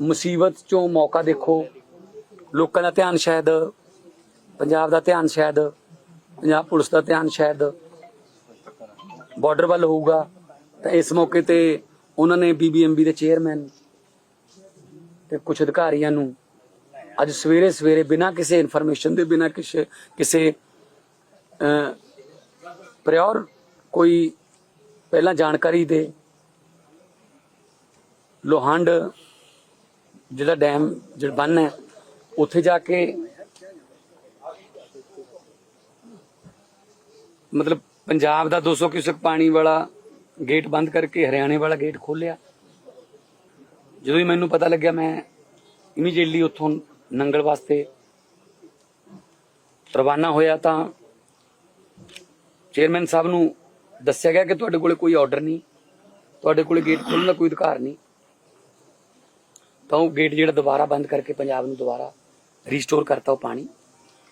ਮੁਸੀਬਤ ਚੋਂ ਮੌਕਾ ਦੇਖੋ। ਲੋਕਾਂ ਦਾ ਧਿਆਨ ਸ਼ਾਇਦ, ਪੰਜਾਬ ਦਾ ਧਿਆਨ ਸ਼ਾਇਦ, ਪੰਜਾਬ ਪੁਲਿਸ ਦਾ ਧਿਆਨ ਸ਼ਾਇਦ ਬਾਰਡਰ ਵੱਲ ਹੋਊਗਾ, ਤਾਂ ਇਸ ਮੌਕੇ ਤੇ ਉਹਨਾਂ ਨੇ ਬੀਬੀਐਮਬੀ ਦੇ ਚੇਅਰਮੈਨ ਤੇ ਕੁਝ ਅਧਿਕਾਰੀਆਂ ਨੂੰ ਅੱਜ ਸਵੇਰੇ ਸਵੇਰੇ ਬਿਨਾਂ ਕਿਸੇ ਇਨਫੋਰਮੇਸ਼ਨ ਦੇ, ਬਿਨਾਂ ਕਿਸੇ ਕਿਸੇ ਪ੍ਰਿਓਰ ਕੋਈ ਪਹਿਲਾਂ ਜਾਣਕਾਰੀ ਦੇ, ਲੋਹੰਡ ਜਿਹੜਾ ਡੈਮ ਜਿਹੜਾ ਬੰਨ ਹੈ, ਉੱਥੇ ਜਾ ਕੇ ਮਤਲਬ ਪੰਜਾਬ ਦਾ 200 ਕਿਊਸਕ ਪਾਣੀ ਵਾਲਾ ਗੇਟ ਬੰਦ ਕਰਕੇ ਹਰਿਆਣੇ ਵਾਲਾ ਗੇਟ ਖੋਲਿਆ ਜਦੋਂ ਹੀ ਮੈਨੂੰ ਪਤਾ ਲੱਗਿਆ, ਮੈਂ ਇਮੀਡੀਏਟਲੀ ਉੱਥੋਂ ਨੰਗਲ ਵਾਸਤੇ ਰਵਾਨਾ ਹੋਇਆ ਤਾਂ ਚੇਅਰਮੈਨ ਸਾਹਿਬ ਨੂੰ ਦੱਸਿਆ ਗਿਆ ਕਿ ਤੁਹਾਡੇ ਕੋਲੇ ਕੋਈ ਆਰਡਰ ਨਹੀਂ, ਤੁਹਾਡੇ ਕੋਲੇ ਗੇਟ ਖੋਲ੍ਹਣ ਦਾ ਕੋਈ ਅਧਿਕਾਰ ਨਹੀਂ। ਤਾਂ ਉਹ ਗੇਟ ਜਿਹੜਾ ਦੁਬਾਰਾ ਬੰਦ ਕਰਕੇ ਪੰਜਾਬ ਨੂੰ ਦੁਬਾਰਾ ਰੀਸਟੋਰ ਕਰਤਾ ਉਹ ਪਾਣੀ।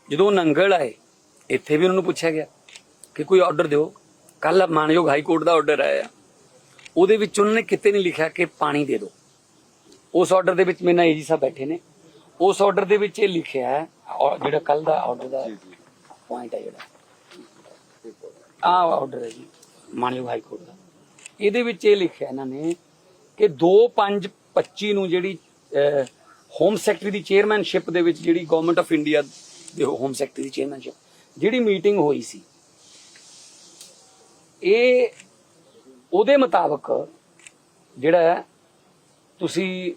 ਜਦੋਂ ਉਹ ਨੰਗਲ ਆਏ, ਇੱਥੇ ਵੀ ਉਹਨਾਂ ਨੂੰ ਪੁੱਛਿਆ ਗਿਆ ਕਿ ਕੋਈ ਆਰਡਰ ਦਿਓ। ਕੱਲ ਮਾਨਯੋਗ ਹਾਈ ਕੋਰਟ ਦਾ ਆਰਡਰ ਆਇਆ। ਉਹਦੇ ਵਿੱਚ ਉਹਨਾਂ ਨੇ ਕਿਤੇ ਨਹੀਂ ਲਿਖਿਆ ਕਿ ਪਾਣੀ ਦੇ ਦਿਓ। ਉਸ ਆਰਡਰ ਦੇ ਵਿੱਚ ਮੇਰੇ ਨਾਲ ਏਜੀ ਸਾਹਿਬ ਬੈਠੇ ਨੇ। ਉਸ ਆਰਡਰ ਦੇ ਵਿੱਚ ਇਹ ਲਿਖਿਆ ਹੈ ਜਿਹੜਾ ਕੱਲ ਦਾ ਆਰਡਰ ਦਾ ਪੁਆਇੰਟ ਹੈ ਜਿਹੜਾ। ਆਹ ਆਰਡਰ ਹੈ ਜੀ, ਮਾਨਯੋਗ ਹਾਈ ਕੋਰਟ ਦਾ। ਇਹਦੇ ਵਿੱਚ ਇਹ ਲਿਖਿਆ ਇਹਨਾਂ ਨੇ ਕਿ 2525 ਨੂੰ ਜਿਹੜੀ ਹੋਮ ਸੈਕਟਰੀ ਦੀ ਚੇਅਰਮੈਨਸ਼ਿਪ ਦੇ ਵਿੱਚ ਜਿਹੜੀ ਗਵਰਨਮੈਂਟ ਆਫ ਇੰਡੀਆ ਦੇ ਹੋਮ ਸੈਕਟਰੀ ਦੀ ਚੇਅਰਮੈਨਸ਼ਿਪ ਜਿਹੜੀ ਮੀਟਿੰਗ ਹੋਈ ਸੀ, ਇਹ ਉਹਦੇ ਮੁਤਾਬਕ ਜਿਹੜਾ ਤੁਸੀਂ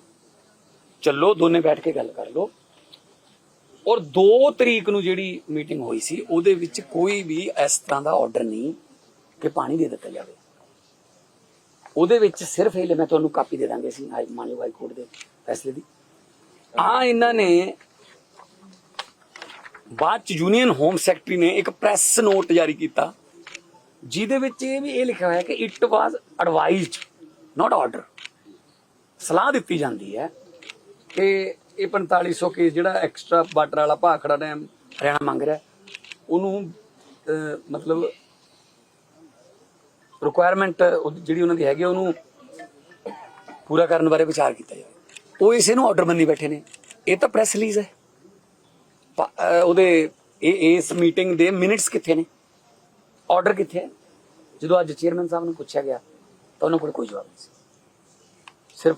ਚੱਲੋ, ਦੋਨੇ ਬੈਠ ਕੇ ਗੱਲ ਕਰ ਲਓ। ਔਰ 2 ਤਰੀਕ ਨੂੰ ਜਿਹੜੀ ਮੀਟਿੰਗ ਹੋਈ ਸੀ, ਉਹਦੇ ਵਿੱਚ ਕੋਈ ਵੀ ਇਸ ਤਰ੍ਹਾਂ ਦਾ ਆਰਡਰ ਨਹੀਂ ਕਿ ਪਾਣੀ ਦੇ ਦਿੱਤਾ ਜਾਵੇ। ਉਹਦੇ ਵਿੱਚ ਸਿਰਫ ਇਹ ਲੈ ਮੈਂ ਤੁਹਾਨੂੰ ਕਾਪੀ ਦੇ ਦਾਂਗੇ ਸੀ ਮਾਨਯੋਗ ਹਾਈ ਕੋਰਟ ਦੇ। ਫੈਸਲੇ ਦੀ। ਆ ਇਹਨਾਂ ਨੇ ਬਾਅਦ ਚ ਯੂਨੀਅਨ ਹੋਮ ਸੈਕਟਰੀ ਨੇ ਇੱਕ ਪ੍ਰੈਸ ਨੋਟ ਜਾਰੀ ਕੀਤਾ, ਜਿਹਦੇ ਵਿੱਚ ਇਹ ਵੀ ਇਹ ਲਿਖਿਆ ਹੋਇਆ ਕਿ it was advised not order ਸਲਾਹ ਦਿੱਤੀ ਜਾਂਦੀ ਹੈ ਕਿ ਇਹ 4500 ਕੇਸ ਜਿਹੜਾ ਐਕਸਟਰਾ ਵਾਟਰ ਵਾਲਾ ਭਾਖੜਾ ਡੈਮ ਹਰਿਆਣਾ ਮੰਗ ਰਿਹਾ, ਉਹਨੂੰ ਮਤਲਬ ਰਿਕੁਆਇਰਮੈਂਟ ਜਿਹੜੀ ਉਹਨਾਂ ਦੀ ਹੈਗੀ ਉਹਨੂੰ ਪੂਰਾ ਕਰਨ ਬਾਰੇ ਵਿਚਾਰ ਕੀਤਾ ਜਾਵੇ। ਉਹ ਇਸੇ ਨੂੰ ਆਰਡਰ ਮੰਨੀ ਬੈਠੇ ਨੇ। ਇਹ ਤਾਂ ਪ੍ਰੈਸ ਰਿਲੀਜ਼ ਹੈ। ਉਹਦੇ ਇਹ ਇਸ ਮੀਟਿੰਗ ਦੇ ਮਿੰਟਸ ਕਿੱਥੇ ਨੇ? ਆਰਡਰ ਕਿੱਥੇ ਹੈ? ਜਦੋਂ ਅੱਜ ਚੇਅਰਮੈਨ ਸਾਹਿਬ ਨੂੰ ਪੁੱਛਿਆ ਗਿਆ, ਤਾਂ ਉਹਨਾਂ ਕੋਲ ਕੋਈ ਜਵਾਬ ਨਹੀਂ ਸੀ। ਸਿਰਫ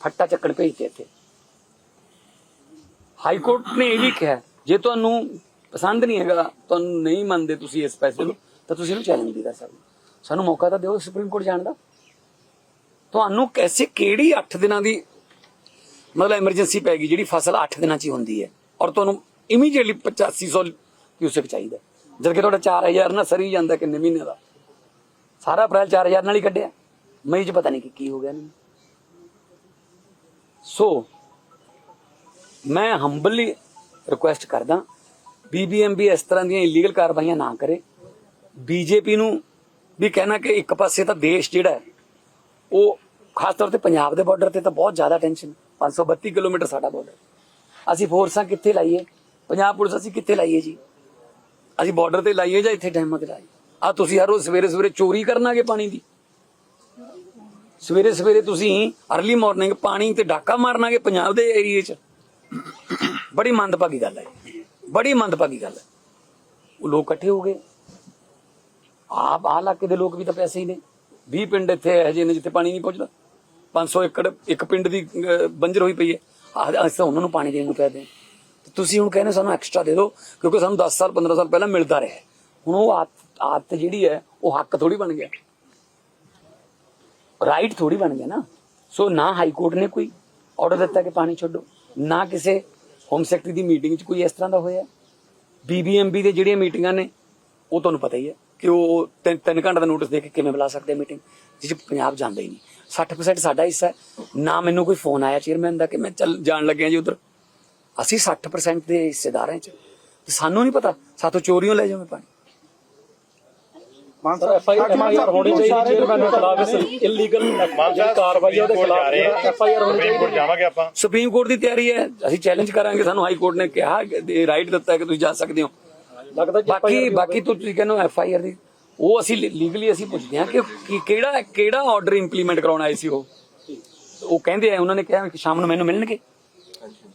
ਫੱਟਾ ਚੱਕਣ ਭੇਜਦੇ ਇੱਥੇ। ਹਾਈ ਕੋਰਟ ਨੇ ਇਹ ਵੀ ਕਿਹਾ, ਜੇ ਤੁਹਾਨੂੰ ਪਸੰਦ ਨਹੀਂ ਹੈਗਾ, ਤੁਹਾਨੂੰ ਨਹੀਂ ਮੰਨਦੇ ਤੁਸੀਂ ਇਸ ਫੈਸਲੇ ਨੂੰ, ਤਾਂ ਤੁਸੀਂ ਇਹਨੂੰ ਚੈਲੰਜ ਵੀ ਕਰ ਸਕਦੇ ਸਾਨੂੰ ਮੌਕਾ ਤਾਂ ਦਿਓ ਸੁਪਰੀਮ ਕੋਰਟ ਜਾਣ ਦਾ। ਤੁਹਾਨੂੰ ਕੈਸੇ, ਕਿਹੜੀ 8 ਦਿਨਾਂ ਦੀ ਮਤਲਬ ਐਮਰਜੈਂਸੀ ਪੈ ਗਈ ਜਿਹੜੀ ਫਸਲ 8 ਦਿਨਾਂ 'ਚ ਹੀ ਹੁੰਦੀ ਹੈ। ਔਰ ਤੁਹਾਨੂੰ ਇਮੀਡੀਏਟਲੀ 8500 ਕਿਊਸਕ ਚਾਹੀਦਾ ਜਦ ਕਿ ਤੁਹਾਡਾ 4000 ਨਾ ਸਰੀ ਜਾਂਦਾ ਕਿੰਨੇ ਮਹੀਨੇ ਦਾ। ਸਾਰਾ ਅਪ੍ਰੈਲ 4000 ਨਾਲ ਹੀ ਕੱਢਿਆ। ਮਈ 'ਚ ਪਤਾ ਨਹੀਂ ਕਿ ਕੀ ਹੋ ਗਿਆ ਇਹਨੂੰ ਸੋ ਮੈਂ ਹੰਬਲੀ ਰਿਕੁਐਸਟ ਕਰਦਾ ਬੀਬੀਐਮਬੀ ਇਸ ਤਰ੍ਹਾਂ ਦੀਆਂ ਇਲੀਗਲ ਕਾਰਵਾਈਆਂ ਨਾ ਕਰੇ। ਬੀਜੇਪੀ ਨੂੰ ਵੀ ਕਹਿਣਾ ਕਿ ਇੱਕ ਪਾਸੇ ਤਾਂ ਦੇਸ਼ ਜਿਹੜਾ ਉਹ ਖਾਸ ਤੌਰ ਤੇ ਪੰਜਾਬ ਦੇ ਬਾਰਡਰ ਤੇ ਤਾਂ ਬਹੁਤ ਜ਼ਿਆਦਾ ਟੈਨਸ਼ਨ 532 ਕਿਲੋਮੀਟਰ ਸਾਡਾ ਬਾਰਡਰ ਅਸੀਂ ਫੋਰਸਾਂ ਕਿੱਥੇ ਲਾਈਏ? ਪੰਜਾਬ ਪੁਲਿਸ ਅਸੀਂ ਕਿੱਥੇ ਲਾਈਏ ਜੀ? ਅਸੀਂ ਬਾਰਡਰ ਤੇ ਲਾਈਏ ਜਾਂ ਇੱਥੇ ਡੈਮਾਂ ਤੇ ਲਾਈਏ? ਆ ਤੁਸੀਂ ਹਰ ਰੋਜ਼ ਸਵੇਰੇ ਸਵੇਰੇ ਚੋਰੀ ਕਰਨਾਗੇ ਪਾਣੀ ਦੀ। ਸਵੇਰੇ ਸਵੇਰੇ ਤੁਸੀਂ ਅਰਲੀ ਮਾਰਨਿੰਗ ਪਾਣੀ ਤੇ ਡਾਕਾ ਮਾਰਨਾਗੇ ਪੰਜਾਬ ਦੇ ਏਰੀਏ 'ਚ। ਬੜੀ ਮੰਦਭਾਗੀ ਗੱਲ ਹੈ ਬੜੀ ਮੰਦਭਾਗੀ ਗੱਲ ਹੈ। ਉਹ ਲੋਕ ਇਕੱਠੇ ਹੋ ਗਏ। ਆਪ ਆਹ ਇਲਾਕੇ ਦੇ ਲੋਕ ਵੀ ਤਾਂ ਪੈਸੇ ਹੀ ਨੇ। 20 ਪਿੰਡ ਇੱਥੇ ਇਹੋ ਜਿਹੇ ਨੇ ਜਿੱਥੇ ਪਾਣੀ ਨਹੀਂ ਪਹੁੰਚਦਾ। 500 ਏਕੜ ਇੱਕ ਪਿੰਡ ਦੀ ਅਹ, ਬੰਜਰ ਹੋਈ ਪਈ ਹੈ। ਆਹ ਅਸੀਂ ਤਾਂ ਉਹਨਾਂ ਨੂੰ ਪਾਣੀ ਦੇਣ ਨੂੰ ਕਹਿੰਦੇ ਹਾਂ। ਤੁਸੀਂ ਹੁਣ ਕਹਿੰਦੇ ਸਾਨੂੰ ਐਕਸਟਰਾ ਦੇ ਦਿਓ ਕਿਉਂਕਿ ਸਾਨੂੰ 10 ਸਾਲ 15 ਸਾਲ ਪਹਿਲਾਂ ਮਿਲਦਾ ਰਿਹਾ। ਹੈ। ਹੁਣ ਉਹ ਆਦਤ ਆਦਤ ਜਿਹੜੀ ਹੈ ਉਹ ਹੱਕ ਥੋੜੀ ਬਣ ਗਿਆ। ਰਾਈਟ ਥੋੜੀ ਬਣ ਗਿਆ ਨਾ। ਸੋ ਨਾ ਹਾਈ ਕੋਰਟ ਨੇ ਕੋਈ ਆਰਡਰ ਦਿੱਤਾ ਕਿ ਪਾਣੀ ਛੱਡੋ। ਨਾ ਕਿਸੇ ਹੋਮ ਸੈਕਟਰੀ ਦੀ ਮੀਟਿੰਗ 'ਚ ਕੋਈ ਇਸ ਤਰ੍ਹਾਂ ਦਾ ਹੋਇਆ। ਬੀਬੀਐਮਬੀ ਦੇ ਜਿਹੜੀਆਂ ਮੀਟਿੰਗਾਂ ਨੇ ਉਹ ਤੁਹਾਨੂੰ ਪਤਾ ਹੀ ਹੈ ਕਿ ਉਹ ਤਿੰਨ ਤਿੰਨ ਘੰਟੇ ਦਾ ਨੋਟਿਸ ਦੇ ਕੇ ਕਿਵੇਂ ਬੁਲਾ ਸਕਦੇ ਮੀਟਿੰਗ ਜਿਸ 'ਚ ਪੰਜਾਬ ਜਾਂਦਾ ਹੀ ਨਹੀਂ। 60% ਸਾਡਾ ਹਿੱਸਾ ਹੈ। ਨਾ ਮੈਨੂੰ ਕੋਈ ਫੋਨ ਆਇਆ ਚੇਅਰਮੈਨ ਦਾ ਕਿ ਮੈਂ ਚੱਲ ਜਾਣ ਲੱਗਿਆ ਜੀ ਉਧਰ। ਅਸੀਂ 60% ਦੇ ਹਿੱਸੇਦਾਰ 'ਚ। ਤੇ ਸਾਨੂੰ ਨਹੀਂ ਪਤਾ ਸਾਥੋਂ ਚੋਰੀਆਂ ਲੈ ਜਾਵੇਂ ਪਾਣੀ ਐਫਆਈਆਰ ਹੋਣੀ ਚਾਹੀਦੀ ਚੇਅਰਮੈਨ ਦੇ ਖਿਲਾਫ ਇਸ ਇਲੀਗਲ ਜਿਹੜੀ ਕਾਰਵਾਈ ਹੈ ਉਹਦੇ ਖਿਲਾਫ ਐਫਆਈਆਰ ਹੋਣੀ ਸੁਪਰੀਮ ਕੋਰਟ ਚਾਹੀਦੀ ਜਾਵਾਂਗੇ ਆਪਾਂ। ਸੁਪਰੀਮ ਕੋਰਟ ਦੀ ਤਿਆਰੀ ਹੈ ਅਸੀਂ ਚੈਲੰਜ ਕਰਾਂਗੇ ਸਾਨੂੰ ਹਾਈ ਕੋਰਟ ਨੇ ਕਿਹਾ ਕਿ ਰਾਈਟ ਦਿੱਤਾ ਕਿ ਤੁਸੀਂ ਜਾ ਸਕਦੇ ਹੋ। ਲੱਗਦਾ ਬਾਕੀ ਬਾਕੀ ਤੁਸੀਂ ਕਹਿੰਦੇ ਐਫ ਆਈ ਆਰ ਦੀ ਉਹ ਅਸੀਂ ਲੀਗਲੀ ਅਸੀਂ ਪੁੱਛਦੇ ਹਾਂ ਕਿ ਕਿਹੜਾ ਕਿਹੜਾ ਆਰਡਰ ਇੰਪਲੀਮੈਂਟ ਕਰਾਉਣਾ ਆਏ ਸੀ ਉਹ? ਉਹ ਕਹਿੰਦੇ ਆ ਉਹਨਾਂ ਨੇ ਕਿਹਾ ਕਿ ਸ਼ਾਮ ਨੂੰ ਮੈਨੂੰ ਮਿਲਣਗੇ।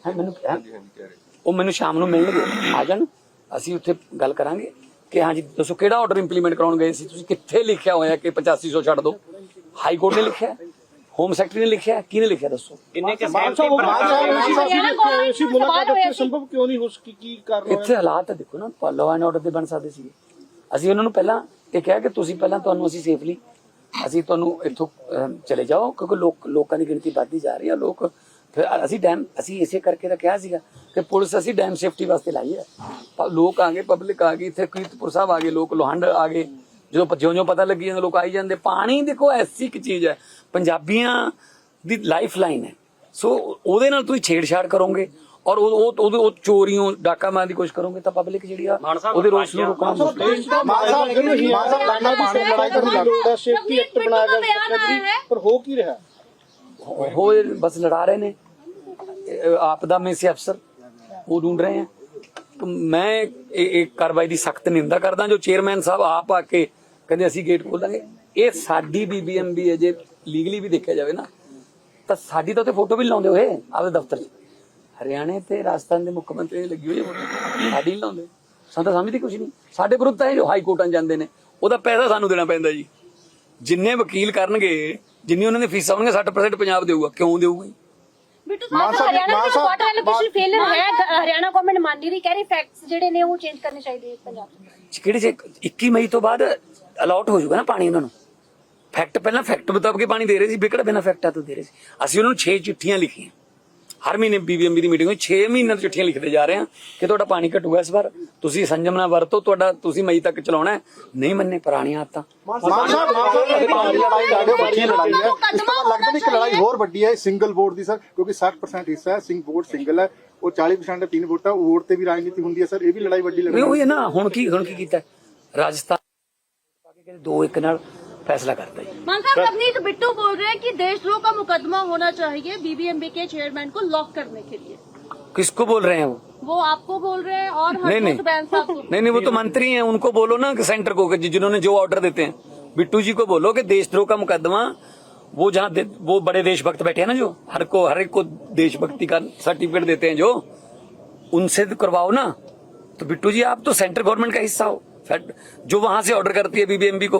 ਹੈ ਮੈਨੂੰ? ਉਹ ਮੈਨੂੰ ਸ਼ਾਮ ਨੂੰ ਮਿਲਣਗੇ। ਆ ਜਾਣ। ਅਸੀਂ ਉੱਥੇ ਗੱਲ ਕਰਾਂਗੇ ਕਿ ਹਾਂਜੀ ਦੱਸੋ ਕਿਹੜਾ ਆਰਡਰ ਇੰਪਲੀਮੈਂਟ ਕਰਾਉਣ ਗਏ ਸੀ? ਤੁਸੀਂ ਕਿੱਥੇ ਲਿਖਿਆ ਹੋਇਆ ਕਿ 8500 ਛੱਡ ਦਿਓ ਹਾਈ ਕੋਰਟ ਨੇ ਲਿਖਿਆ ਹੋਮ ਸੈਕਟਰੀ ਨੇ ਲਿਖਿਆ ਕਿਹਨੇ ਲਿਖਿਆ ਦੱਸੋ? ਕਿੰਨੇ ਕਿ ਆਏ ਹੋਏ ਸੀ ਮੁਲਾਕਾਤ ਉੱਤੇ ਸੰਭਵ ਕਿਉਂ ਨਹੀਂ ਹੋ ਸਕੀ? ਕੀ ਕਾਰਨ ਹੋਇਆ ਇੱਥੇ ਹਾਲਾਤ ਤਾਂ ਦੇਖੋ ਨਾ ਲਾਅ ਐਂਡ ਆਰਡਰ ਦੇ ਬਣ ਸਕਦੇ ਸੀਗੇ। ਅਸੀਂ ਉਹਨਾਂ ਨੂੰ ਪਹਿਲਾਂ ਇਹ ਕਿਹਾ ਕਿ ਤੁਸੀਂ ਪਹਿਲਾਂ ਤੁਹਾਨੂੰ ਅਸੀਂ ਸੇਫਲੀ ਅਸੀਂ ਤੁਹਾਨੂੰ ਇੱਥੋਂ ਚਲੇ ਜਾਓ, ਕਿਉਂਕਿ ਲੋਕ, ਲੋਕਾਂ ਦੀ ਗਿਣਤੀ ਵੱਧਦੀ ਜਾ ਰਹੀ ਹੈ ਲੋਕ ਫਿਰ ਅਸੀਂ ਡੈਮ ਅਸੀਂ ਇਸੇ ਕਰਕੇ ਤਾਂ ਕਿਹਾ ਸੀਗਾ ਕਿ ਪੁਲਿਸ ਅਸੀਂ ਡੈਮ ਸੇਫਟੀ ਵਾਸਤੇ ਲਾਈ ਹੈ। ਲੋਕ ਆ ਗਏ ਪਬਲਿਕ ਆ ਗਈ, ਇੱਥੇ ਕੀਰਤਪੁਰ ਸਾਹਿਬ ਆ ਗਏ, ਲੋਕ ਲੋਹੰਡ ਆ ਗਏ। ਜਦੋਂ ਜਿਉਂ-ਜਿਉਂ ਪਤਾ ਲੱਗੀ ਜਾਂਦਾ, ਲੋਕ ਆਈ ਜਾਂਦੇ। ਪਾਣੀ ਦੇਖੋ, ਐਸੀ ਇੱਕ ਚੀਜ਼ ਹੈ, ਪੰਜਾਬੀਆਂ ਦੀ ਲਾਈਫ ਲਾਈਨ ਹੈ। ਸੋ ਉਹਦੇ ਨਾਲ ਤੁਸੀਂ ਛੇੜਛਾੜ ਕਰੋਗੇ। ਔਰ ਉਹ ਉਹ ਉਹ ਚੋਰੀਆਂ ਡਾਕਾ ਮਾਰਨ ਦੀ ਕੋਸ਼ਿਸ਼ ਕਰੋਗੇ ਤਾਂ ਪਬਲਿਕ ਜਿਹੜੀ ਆ ਉਹਦੇ ਰੋਸ ਨੂੰ ਰੋਕਣਾ ਬਸ ਲੜਾ ਰਹੇ ਨੇ ਆਪਦਾ ਮੇਂ ਸੇ ਅਫਸਰ ਉਹ ਢੂੰਡ ਰਹੇ ਆ ਮੈਂ ਇਹ ਕਾਰਵਾਈ ਦੀ ਸਖਤ ਨਿੰਦਾ ਕਰਦਾ ਜੋ ਚੇਅਰਮੈਨ ਸਾਹਿਬ ਆਪ ਆ ਕੇ ਕਹਿੰਦੇ ਅਸੀਂ ਗੇਟ ਖੋਲਾਂਗੇ ਇਹ ਸਾਡੀ ਬੀਬੀਐਮਬੀ ਹੈ ਜੇ ਲੀਗਲੀ ਵੀ ਦੇਖਿਆ ਜਾਵੇ ਨਾ ਤਾਂ ਸਾਡੀ ਤਾਂ ਤੇ ਫੋਟੋ ਵੀ ਲਾਉਂਦੇ ਹੋਏ ਆਪਦੇ ਦਫ਼ਤਰ 'ਚ ਹਰਿਆਣੇ ਤੇ ਰਾਜਸਥਾਨ ਦੇ ਮੁੱਖ ਮੰਤਰੀ ਨੇ ਲੱਗੀ ਹੋਈ ਹੈ ਸਾਡੀ ਨੀ ਲਾਉਂਦੇ। ਸਾਨੂੰ ਤਾਂ ਸਮਝਦੀ ਕੁਝ ਨਹੀਂ ਸਾਡੇ ਵਿਰੁੱਧ ਤਾਂ ਇਹ ਜੋ ਹਾਈ ਕੋਰਟਾਂ ਜਾਂਦੇ ਨੇ ਉਹਦਾ ਪੈਸਾ ਸਾਨੂੰ ਦੇਣਾ ਪੈਂਦਾ ਜੀ। ਜਿੰਨੇ ਵਕੀਲ ਕਰਨਗੇ ਜਿੰਨੀ ਉਹਨਾਂ ਦੀ ਫੀਸਾਂ ਹੋਣਗੀਆਂ 60% ਪੰਜਾਬ ਦੇਊਗਾ। ਕਿਉਂ ਦੇਊਗਾ? ਬਿੱਟੂ ਸਾਹਿਬ ਹਰਿਆਣਾ ਵਿੱਚ ਵਾਟਰ ਐਲੋਕੇਸ਼ਨ ਫੇਲਰ ਹੈ ਹਰਿਆਣਾ ਗਵਰਨਮੈਂਟ ਮੰਨ ਨਹੀਂ ਰਹੀ ਕਹਿ ਰਹੀ ਫੈਕਟਸ ਜਿਹੜੇ ਨੇ ਉਹ ਚੇਂਜ ਕਰਨੇ ਚਾਹੀਦੇ ਪੰਜਾਬ 'ਚ ਕਿਹੜੇ ਚ 21 ਮਈ ਤੋਂ ਬਾਅਦ ਅਲਾਟ ਹੋ ਜਾਊਗਾ ਨਾ ਪਾਣੀ ਉਹਨਾਂ ਨੂੰ। ਫੈਕਟ ਪਹਿਲਾਂ ਫੈਕਟ ਮੁਤਾਬਕ ਹੀ ਪਾਣੀ ਦੇ ਰਹੇ ਸੀ ਵਿਕੜ ਬਿਨਾ ਫੈਕਟਾਂ ਤੋਂ ਦੇ ਰਹੇ ਸੀ। ਅਸੀਂ ਉਹਨਾਂ ਨੂੰ 6 ਚਿੱਠੀਆਂ ਲਿਖੀਆਂ। ਹਰ ਮਹੀਨੇ ਬੀਬੀਐਮਬੀ ਦੀ ਮੀਟਿੰਗ ਹੋਈ 6 ਮਹੀਨਿਆਂ ਤੋਂ ਚਿੱਠੀਆਂ ਲਿਖਦੇ ਜਾ ਰਹੇ ਹਾਂ ਕਿ ਤੁਹਾਡਾ ਪਾਣੀ ਘਟੂਗਾ ਇਸ ਵਾਰ। ਤੁਸੀਂ ਸੰਜਮ ਨਾਲ ਵਰਤੋ ਤੁਹਾਡਾ ਤੁਸੀਂ ਮਈ ਤੱਕ ਚਲਾਉਣਾ ਹੈ। ਨਹੀਂ ਮੰਨੇ ਪੁਰਾਣੀਆਂ ਆਦਤਾਂ। ਮਾਨ ਸਾਹਿਬ ਮਾਨ ਸਾਹਿਬ ਇਹ ਪਾਣੀ ਲੜਾਈ ਸਾਡੇ ਵੱਡੀ ਲੜਾਈ ਹੈ। ਇਸ ਤੋਂ ਬਾਅਦ ਲੱਗਦਾ ਨਹੀਂ ਕਿ ਲੜਾਈ ਹੋਰ ਵੱਡੀ ਹੈ। ਸਿੰਗਲ ਵੋਟ ਦੀ ਸਰ ਕਿਉਂਕਿ 60% ਹਿੱਸਾ ਹੈ ਸਿੰਗ ਵੋਟ ਸਿੰਗਲ ਹੈ। ਉਹ 40% ਹੈ ਤਿੰਨ ਵੋਟਾਂ ਵੋਟ ਤੇ ਵੀ ਰਾਜਨੀਤੀ ਹੁੰਦੀ ਹੈ ਸਰ ਇਹ ਵੀ ਲੜਾਈ ਵੱਡੀ ਨਹੀਂ ਲੜਾਈ ਉਹ ਇਹ ਨਾ ਹੁਣ ਕੀ ਹੁਣ ਕੀ ਕੀਤਾ ਰਾਜਸਥਾਨ ਪਾ ਕੇ ਕਹਿੰਦੇ ਦੋ ਇੱਕ ਨਾਲ फैसला करते हैं। मान साहब अवनीत बिट्टू बोल रहे हैं कि देशद्रोह का मुकदमा होना चाहिए बीबीएमबी के चेयरमैन को लॉक करने के लिए। किसको बोल रहे हैं वो? वो आपको बोल रहे हैं और नहीं नहीं। नहीं नहीं वो तो मंत्री हैं उनको बोलो ना कि सेंटर को जिन्होंने जो ऑर्डर देते हैं। बिट्टू जी को बोलो कि देशद्रोह का मुकदमा वो जहाँ वो बड़े देशभक्त बैठे हैं ना जो हर को हर एक को देशभक्ति का सर्टिफिकेट देते हैं जो उनसे तो करवाओ ना। तो बिट्टू जी आप तो सेंट्रल गवर्नमेंट का हिस्सा हो। जो वहाँ से ऑर्डर करती है बीबीएमबी को।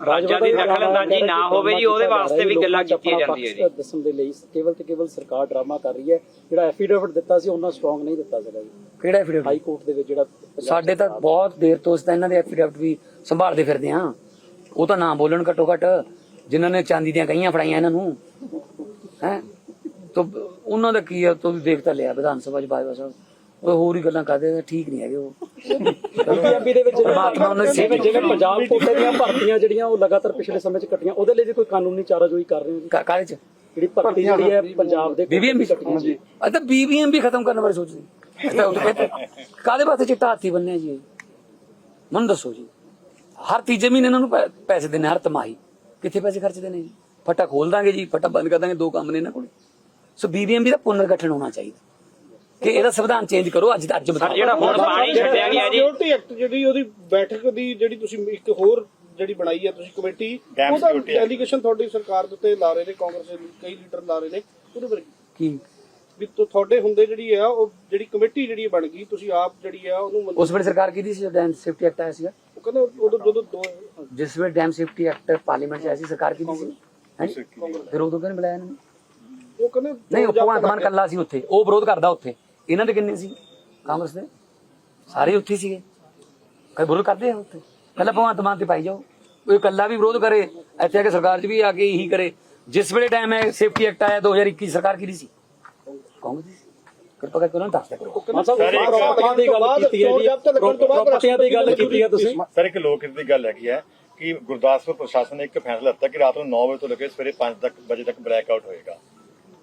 ਰਾਜਾਂ ਦੀ ਦਖਲਅੰਦਾਜ਼ੀ ਨਾ ਹੋਵੇ ਜੀ ਉਹਦੇ ਵਾਸਤੇ ਵੀ ਗੱਲਾਂ ਕੀਤੀਆਂ ਜਾਂਦੀਆਂ ਜੀ। ਦੱਸਣ ਦੇ ਲਈ ਕੇਵਲ ਤੇ ਕੇਵਲ ਸਰਕਾਰ ਡਰਾਮਾ ਕਰ ਰਹੀ ਹੈ ਜਿਹੜਾ ਐਫੀਡੇਵਿਟ ਦਿੱਤਾ ਸੀ ਉਹਨਾਂ ਸਟਰੋਂਗ ਨਹੀਂ ਦਿੱਤਾ ਸੀਗਾ ਜੀ। ਕਿਹੜਾ ਐਫੀਡੇਵਿਟ ਹਾਈ ਕੋਰਟ ਦੇ ਵਿੱਚ ਜਿਹੜਾ ਸਾਡੇ ਤਾਂ ਬਹੁਤ ਦੇਰ ਤੋਂ ਅਸੀਂ ਤਾਂ ਇਹਨਾਂ ਦੇ ਐਫੀਡੇਵਿਟ ਵੀ ਸੰਭਾਲਦੇ ਫਿਰਦੇ ਆ ਉਹ ਤਾਂ ਨਾ ਬੋਲਣ ਘੱਟੋ ਘੱਟ ਜਿਨ੍ਹਾਂ ਨੇ ਚਾਂਦੀ ਦੀਆਂ ਕਹੀਆਂ ਫੜਾਈਆਂ ਇਹਨਾਂ ਨੂੰ। ਹੈ? ਤਾਂ ਉਹਨਾਂ ਦਾ ਕੀ ਹੈ ਤੁਸੀਂ ਦੇਖ ਤਾਂ ਲਿਆ ਵਿਧਾਨ ਸਭਾ ਚ ਬਾਜਵਾ ਸਾਹਿਬ। ਉਹ ਹੋਰ ਹੀ ਗੱਲਾਂ ਕਰਦੇ ਆ, ਠੀਕ ਨਹੀਂ ਹੈਗੇ ਉਹ। ਬੀਬੀਐਮਬੀ ਦੇ ਵਿੱਚ ਪਰਮਾਤਮਾ ਉਹਨਾਂ ਦੀ ਜਿਵੇਂ ਜਿਵੇਂ ਪੰਜਾਬ ਕੋਟੇ ਦੀਆਂ ਭਰਤੀਆਂ ਜਿਹੜੀਆਂ ਉਹ ਲਗਾਤਾਰ ਪਿਛਲੇ ਸਮੇਂ 'ਚ ਕੱਟੀਆਂ ਉਹਦੇ ਲਈ ਵੀ ਕੋਈ ਕਾਨੂੰਨੀ ਚਾਰਾਜੋਈ ਕਰ ਰਹੇ ਹੋ ਜੀ? ਕਾਹਦੇ ਚ? ਜਿਹੜੀ ਭਰਤੀ ਜਿਹੜੀ ਹੈ ਪੰਜਾਬ ਦੇ ਬੀਬੀਐਮਬੀ ਕੱਟੀਆਂ ਜੀ ਅੱਛਾ ਬੀਬੀਐਮਬੀ ਖਤਮ ਕਰਨ ਬਾਰੇ ਸੋਚਦੇ ਅੱਛਾ ਉਹ ਤਾਂ ਕਹਿੰਦੇ ਕਾਦੇ ਵਾਸਤੇ ਚਿੱਟਾ ਹਾਥੀ ਬੰਨਿਆ ਜੀ? ਮੈਨੂੰ ਦੱਸੋ ਜੀ। ਹਰ ਤੀਜੇ ਮਹੀਨੇ ਇਹਨਾਂ ਨੂੰ ਪੈਸੇ ਦੇਣੇ ਹਰ ਤਿਮਾਹੀ। ਕਿੱਥੇ ਪੈਸੇ ਖਰਚਦੇ ਨੇ ਜੀ? ਫਟਾ ਖੋਲ ਦਾਂਗੇ ਜੀ ਫਟਾ ਬੰਦ ਕਰ ਦਾਂਗੇ ਦੋ ਕੰਮ ਨੇ ਇਹਨਾਂ ਕੋਲ। ਸੋ ਬੀਬੀਐਮਬੀ ਦਾ ਪੁਨਰ ਗਠਨ ਹੋਣਾ ਚਾਹੀਦਾ। ਕਿ ਇਹਦਾ ਸੰਵਿਧਾਨ ਚੇਂਜ ਕਰੋ ਅੱਜ ਦਾ ਅੱਜ ਬਤਾਓ ਜਿਹੜਾ ਹੁਣ ਪਾਣੀ ਛੱਡਿਆ ਗਿਆ ਜੀ। ਸਿਕਿਉਰਿਟੀ ਐਕਟ ਜਿਹੜੀ ਉਹਦੀ ਬੈਠਕ ਦੀ ਜਿਹੜੀ ਤੁਸੀਂ ਇੱਕ ਹੋਰ ਜਿਹੜੀ ਬਣਾਈ ਹੈ ਤੁਸੀਂ ਕਮੇਟੀ ਉਹਦਾ ਐਲੀਗੇਸ਼ਨ ਤੁਹਾਡੀ ਸਰਕਾਰ ਦੇ ਉੱਤੇ ਲਾ ਰਹੇ ਨੇ ਕਾਂਗਰਸ ਦੇ ਕਈ ਲੀਡਰ ਲਾ ਰਹੇ ਨੇ ਉਹਦੇ ਬਾਰੇ ਕੀ? ਵੀ ਤੁ- ਤੁਹਾਡੇ ਹੁੰਦੇ ਜਿਹੜੀ ਆ ਉਹ ਜਿਹੜੀ ਕਮੇਟੀ ਜਿਹੜੀ ਬਣ ਗਈ ਤੁਸੀਂ ਆਪ ਜਿਹੜੀ ਆ ਉਹਨੂੰ ਉਸ ਵੇਲੇ ਸਰਕਾਰ ਕੀਤੀ ਸੀ ਡੈਮ ਸੇਫਟੀ ਐਕਟ ਆਇਆ ਸੀਗਾ? ਉਹ ਕਹਿੰਦੇ ਉਦੋਂ ਜਦੋਂ ਦੋ ਜਿਸ ਵੇਲੇ ਡੈਮ ਸੇਫਟੀ ਐਕਟ ਪਾਰਲੀਮੈਂਟ ਚ ਆਇਆ ਸੀ ਸਰਕਾਰ ਕੀਤੀ ਸੀ? ਹਾਂਜੀ ਫਿਰ ਉਦੋਂ ਕਿਉਂ ਨੀ ਬੁਲਾਇਆ ਇਹਨਾਂ ਨੇ? ਉਹ ਕਹਿੰਦੇ ਨਹੀਂ ਉਹ ਭਗਵੰਤ ਮਾਨ ਕੱਲਾ ਸੀ ਉੱਥੇ। ਉਹ ਵਿਰੋਧ ਕਰਦਾ ਉੱਥੇ। ਇਹਨਾਂ ਦੇ ਕਿੰਨੇ ਸੀ ਕਾਂਗਰਸ ਦੇ? ਸਾਰੇ ਉੱਥੇ ਸੀਗੇ। ਕਈ ਵਿਰੋਧ ਕਰਦੇ ਆ ਉੱਥੇ? ਪਹਿਲਾਂ ਭਗਵੰਤ ਮਾਨ ਤੇ ਪਾਈ ਜਾਓ। ਉਹ ਇਕੱਲਾ ਵੀ ਵਿਰੋਧ ਕਰੇ ਇੱਥੇ ਆ ਕੇ ਸਰਕਾਰ 'ਚ ਵੀ ਆ ਕੇ ਇਹੀ ਕਰੇ। ਜਿਸ ਵੇਲੇ ਟਾਈਮ ਹੈ ਸੇਫਟੀ ਐਕਟ ਆਇਆ 2021 ਸਰਕਾਰ ਕਿਹਦੀ ਸੀ? ਕਾਂਗਰਸ ਦੀ ਸੀ। ਕਿਰਪਾ ਕਰਕੇ ਉਹਨਾਂ ਨੂੰ ਦੱਸ ਦਿਆ ਕਰੋ। ਪ੍ਰਾਪਰਟੀਆਂ ਦੀ ਗੱਲ ਕੀਤੀ ਹੈ ਜੀ। ਪ੍ਰਾਪਰਟੀਆਂ ਦੀ ਗੱਲ ਕੀਤੀ ਹੈ ਤੁਸੀਂ? ਸਰ ਇੱਕ ਲੋਕ ਹਿੱਤ ਦੀ ਗੱਲ ਹੈਗੀ ਹੈ ਕਿ ਗੁਰਦਾਸਪੁਰ ਪ੍ਰਸ਼ਾਸਨ ਨੇ ਇੱਕ ਫੈਸਲਾ ਲਿੱਤਾ ਕਿ ਰਾਤ ਨੂੰ 9 ਵਜੇ ਤੋਂ ਲੈ ਕੇ ਸਵੇਰੇ 5 ਤੱਕ ਵਜੇ ਤੱਕ ਬਲੈਕ ਆਊਟ ਹੋਏਗਾ।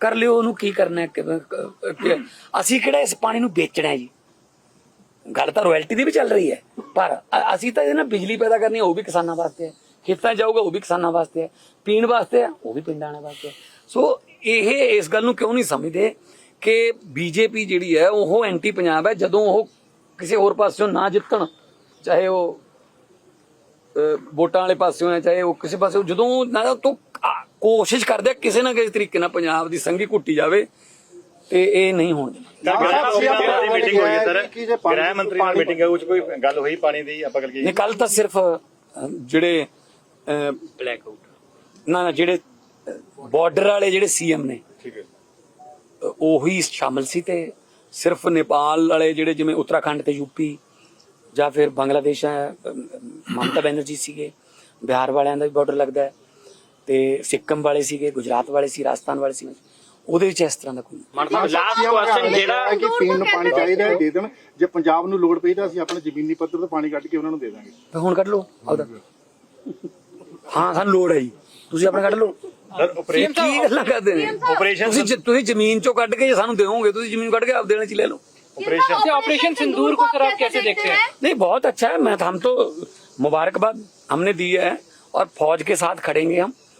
ਕਰ ਲਿਓ ਉਹਨੂੰ ਕੀ ਕਰਨਾ ਹੈ ਕਿਵੇਂ- ਕ- ਕਿ- ਅਸੀਂ ਕਿਹੜਾ ਇਸ ਪਾਣੀ ਨੂੰ ਵੇਚਣਾ ਹੈ ਜੀ? ਗੱਲ ਤਾਂ ਰਾਇਲਟੀ ਦੀ ਵੀ ਚੱਲ ਰਹੀ ਹੈ। ਪਰ ਅ- ਅਸੀਂ ਤਾਂ ਇਹ ਨਾ ਬਿਜਲੀ ਪੈਦਾ ਕਰਨੀ ਹੈ, ਉਹ ਵੀ ਕਿਸਾਨਾਂ ਵਾਸਤੇ ਹੈ। ਖੇਤਾਂ 'ਚ ਜਾਊਗਾ ਉਹ ਵੀ ਕਿਸਾਨਾਂ ਵਾਸਤੇ ਹੈ। ਪੀਣ ਵਾਸਤੇ ਹੈ ਉਹ ਵੀ ਪਿੰਡਾਂ ਵਾਲਿਆਂ ਵਾਸਤੇ ਹੈ। ਸੋ ਇਹ ਇਸ ਗੱਲ ਨੂੰ ਕਿਉਂ ਨਹੀਂ ਸਮਝਦੇ ਕਿ ਬੀਜੇਪੀ ਜਿਹੜੀ ਹੈ ਉਹ ਐਂਟੀ ਪੰਜਾਬ ਹੈ ਜਦੋਂ ਉਹ ਕਿਸੇ ਹੋਰ ਪਾਸਿਓਂ ਨਾ ਜਿੱਤਣ ਚਾਹੇ ਉਹ ਅਹ, ਵੋਟਾਂ ਵਾਲੇ ਪਾਸਿਓਂ ਹੈ ਚਾਹੇ ਉਹ ਕਿਸੇ ਪਾਸਿਓਂ ਜਦੋਂ ਨਾ ਤੋਂ ਕੋਸ਼ਿਸ਼ ਕਰਦੇ ਆ ਕਿਸੇ ਨਾ ਕਿਸੇ ਤਰੀਕੇ ਨਾਲ ਪੰਜਾਬ ਦੀ ਸੰਗੀ ਕੁੱਟੀ ਜਾਵੇ ਤੇ ਇਹ ਨਹੀਂ ਹੋਣ ਦੀ ਮੀਟਿੰਗ ਹੋਈ ਹੈ ਸਰ। ਕਿ ਜੇ ਪਾਣੀ- ਗ੍ਰਹਿ ਮੰਤਰੀ ਨਾਲ ਮੀਟਿੰਗ ਹੈ ਉਹ 'ਚ ਕੋਈ ਗੱਲ ਹੋਈ ਪਾਣੀ ਦੀ ਆਪਾਂ ਗੱਲ ਨਹੀਂ ਕੀ ਕੱਲ ਤਾਂ ਸਿਰਫ ਜਿਹੜੇ ਬਲੈਕ ਆਊਟ ਨਾ ਨਾ ਜਿਹੜੇ ਬਾਰਡਰ ਵਾਲੇ ਜਿਹੜੇ ਸੀਐਮ ਨੇ ਠੀਕ ਹੈ। ਉਹੀ ਸ਼ਾਮਲ ਸੀ ਤੇ ਸਿਰਫ ਨੇਪਾਲ ਵਾਲੇ ਜਿਹੜੇ ਜਿਵੇਂ ਉੱਤਰਾਖੰਡ ਤੇ ਯੂਪੀ ਜਾਂ ਫਿਰ ਬੰਗਲਾਦੇਸ਼ ਮਮਤਾ ਬੈਨਰਜੀ ਸੀਗੇ ਬਿਹਾਰ ਵਾਲਿਆਂ ਦਾ ਵੀ ਬਾਰਡਰ ਲੱਗਦਾ ਹੈ। ਤੇ ਸਿੱਕਮ ਵਾਲੇ ਸੀਗੇ ਗੁਜਰਾਤ ਵਾਲੇ ਸੀ ਰਾਜਸਥਾਨ ਵਾਲੇ ਸੀ ਉਹਦੇ ਵਿੱਚ ਇਸ ਤਰ੍ਹਾਂ ਦਾ ਕੋਈ ਲਾਸਟ ਕੁਐਸਚਨ ਜਿਹੜਾ ਕਿ ਪੀਣ ਨੂੰ ਪਾਣੀ ਚਾਹੀਦਾ ਹੈ ਦੇ ਦੇਣ ਜੇ ਪੰਜਾਬ ਨੂੰ ਲੋੜ ਪਈ ਤਾਂ ਅਸੀਂ ਆਪਣੇ ਜ਼ਮੀਨੀ ਪੱਧਰ ਤੋਂ ਪਾਣੀ ਕੱਢ ਕੇ ਉਹਨਾਂ ਨੂੰ ਦੇ ਦਾਂਗੇ ਤੇ ਹੁਣ ਕੱਢ ਲਓ ਆਪਦਾ ਹਾਂ ਸਾਨੂੰ ਲੋੜ ਹੈ ਜੀ ਤੁਸੀਂ ਆਪਣਾ ਕੱਢ ਲਓ ਸਰ ਇਹ ਆਪਰੇਸ਼ਨ ਕੀ ਗੱਲਾਂ ਕਰਦੇ ਨੇ Operation ਤੁਸੀਂ ਜ- ਤੁਸੀਂ ਜ਼ਮੀਨ ਚੋਂ ਕੱਢ ਕੇ ਜੇ ਸਾਨੂੰ ਦਿਓਗੇ ਤੁਸੀਂ ਜ਼ਮੀਨ ਕੱਢ ਕੇ ਆਪ ਦੇਣੇ ਚ ਲੈ ਲਓ ऑपरेशन ऑपरेशन सिंदूर को सर आप कैसे देखते हैं नहीं बहुत अच्छा है मैं हम तो मुबारकबाद हमने दी है और फौज के साथ खड़ेंगे हम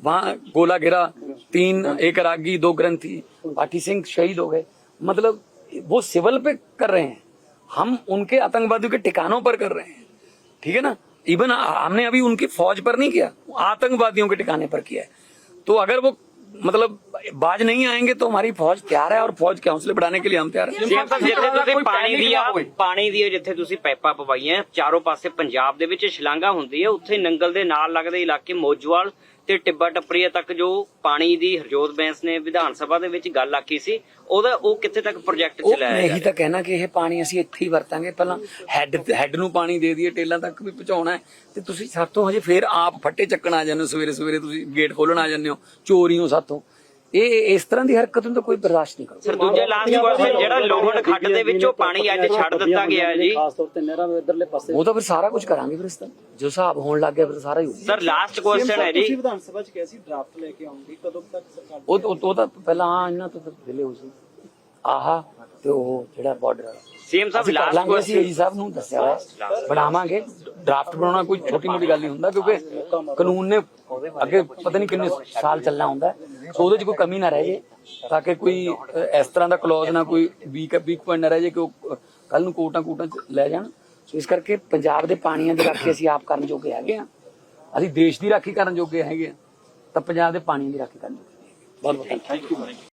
वहां गोला गिरा तीन एक रागी दो ग्रंथी पाठी सिंह शहीद हो गए मतलब वो सिविल पे कर रहे हैं हम उनके आतंकवादियों के ठिकानों पर कर रहे हैं ठीक है ना इवन हमने अभी उनकी फौज पर नहीं किया आतंकवादियों के ठिकाने पर किया है तो अगर वो मतलब बाज नहीं आएंगे तो हमारी फौज तैयार है और फौज के हौसले बढ़ाने के लिए हम तैयार हैं ਸੀਐਮ ਸਾਹਿਬ ਜਿੱਥੇ ਤੁਸੀਂ ਪਾਣੀ ਦੀਆਂ ਪਾਣੀ ਦੀਆਂ ਜਿੱਥੇ ਤੁਸੀਂ ਪਾਈਪਾਂ ਪਵਾਈਆਂ ਚਾਰੋਂ ਪਾਸੇ ਪੰਜਾਬ ਦੇ ਵਿੱਚ ਛਲਾਂਗਾ ਹੁੰਦੀ ਹੈ ਉੱਥੇ ਨੰਗਲ ਦੇ ਨਾਲ ਲੱਗਦੇ ਇਲਾਕੇ ਮੋਜਵਾਲ ਤੇ ਟਿੱਬਾ ਟੱਪਰੀਆ ਤੱਕ ਜੋ ਪਾਣੀ ਦੀ ਹਰਜੋਤ ਬੈਂਸ ਨੇ ਵਿਧਾਨ ਸਭਾ ਦੇ ਵਿੱਚ ਗੱਲ ਆਖੀ ਸੀ ਉਹਦਾ ਉਹ ਕਿੱਥੇ ਤੱਕ ਪ੍ਰੋਜੈਕਟ ਚਲਾਇਆ ਜਾ ਇਹੀ ਤਾਂ ਕਹਿਣਾ ਕਿ ਇਹ ਪਾਣੀ ਅਸੀਂ ਇੱਥੇ ਹੀ ਵਰਤਾਂਗੇ। ਪਹਿਲਾਂ ਹੈੱਡ ਹੈੱਡ ਨੂੰ ਪਾਣੀ ਦੇ ਦਈਏ ਟੇਲਾਂ ਤੱਕ ਵੀ ਪਹੁੰਚਾਉਣਾ ਹੈ। ਤੇ ਤੁਸੀਂ ਸਾਤੋਂ ਹਜੇ ਫੇਰ ਆਪ ਫੱਟੇ ਚੱਕਣ ਆ ਜਾਂਦੇ ਹੋ ਸਵੇਰੇ ਸਵੇਰੇ ਤੁਸੀਂ ਗੇਟ ਖੋਲਣ ਆ ਜਾਂਦੇ ਹੋ ਚੋਰੀਓ ਸਾਤੋਂ ਇਹ ਇਸ ਤਰ੍ਹਾਂ ਦੀ ਹਰਕਤ ਨੂੰ ਤਾਂ ਕੋਈ ਬਰਦਾਸ਼ਤ ਨਹੀਂ ਕਰਦਾ। ਸਰ ਦੂਜਾ ਲਾਸਟ ਕੁਐਸਚਨ ਜਿਹੜਾ ਲੋਹੜ ਖੱਡ ਦੇ ਵਿੱਚੋਂ ਪਾਣੀ ਅੱਜ ਛੱਡ ਦਿੱਤਾ ਗਿਆ ਹੈ ਜੀ। ਖਾਸ ਤੌਰ ਤੇ ਨਹਿਰਾਂ ਦੇ ਇਧਰਲੇ ਪਾਸੇ। ਉਹ ਤਾਂ ਫਿਰ ਸਾਰਾ ਕੁਝ ਕਰਾਂਗੇ ਫਿਰ ਇਸ ਤਰ੍ਹਾਂ। ਜੋ ਹਿਸਾਬ ਹੋਣ ਲੱਗ ਗਿਆ ਫਿਰ ਸਾਰਾ ਹੀ ਹੋਊ ਸਰ ਲਾਸਟ ਕੁਐਸਚਨ ਹੈ ਜੀ। ਤੁਸੀਂ ਵਿਧਾਨ ਸਭਾ ਚ ਕਿਹਾ ਸੀ ਡਰਾਫਟ ਲੈ ਕੇ ਆਉਂਗੀ ਕਦੋਂ ਤੱਕ ਸਰਕਾਰ ਉਹ ਉਹ ਤਾਂ ਪਹਿਲਾਂ ਇਹਨਾਂ ਤੋਂ ਤਾਂ ਦਿਲੇ ਹੋ ਸੀ। ਆਹਾ ਤੇ ਉਹ ਜਿਹੜਾ ਬਾਰਡਰ ਵਾਲਾ। ਸੀਐਮ ਸਾਹਿਬ ਲਾਸਟ ਕੁਐਸਚਨ ਜੀ ਸਾਹਿਬ ਨੂੰ ਦੱਸਿਆ ਹੋਇਆ। ਬਣਾਵਾਂਗੇ। ਡਰਾਫਟ ਬਣਾਉਣਾ ਕੋਈ ਛੋਟੀ ਮੋਟੀ ਗੱਲ ਨਹੀਂ ਹੁੰਦਾ ਕਿਉਂਕਿ ਕਾਨੂੰਨ ਨੇ ਅੱਗੇ ਪਤਾ ਨਹੀਂ ਕਿੰਨੇ ਸਾਲ ਚੱਲਣਾ ਹੁੰਦਾ। ਹੈ। ਸੋ ਉਹਦੇ 'ਚ ਕੋਈ ਕਮੀ ਨਾ ਰਹਿ ਜੇ, ਤਾਂ ਕਿ ਕੋਈ ਇਸ ਤਰ੍ਹਾਂ ਦਾ ਕਲੌਜ਼ ਨਾ ਕੋਈ ਵੀਕ ਵੀਕ ਪੁਆਇੰਟ ਨਾ ਰਹਿ ਜੇ ਕਿ ਉਹ ਕੱਲ ਨੂੰ ਕੋਟਾਂ ਕੋਟਾਂ 'ਚ ਲੈ ਜਾਣ। ਸੋ ਇਸ ਕਰਕੇ ਪੰਜਾਬ ਦੇ ਪਾਣੀਆਂ ਦੀ ਰਾਖੀ ਅਸੀਂ ਆਪ ਕਰਨ ਜੋਗੇ ਹੈਗੇ ਆ ਅਸੀਂ ਦੇਸ਼ ਦੀ ਰਾਖੀ ਕਰਨ ਜੋਗੇ ਹੈਗੇ ਆ ਤਾਂ ਪੰਜਾਬ ਦੇ ਪਾਣੀਆਂ ਦੀ ਰਾਖੀ ਕਰਨ ਜੋਗੇ ਬਹੁਤ ਬਹੁਤ ਥੈਂਕ ਯੂ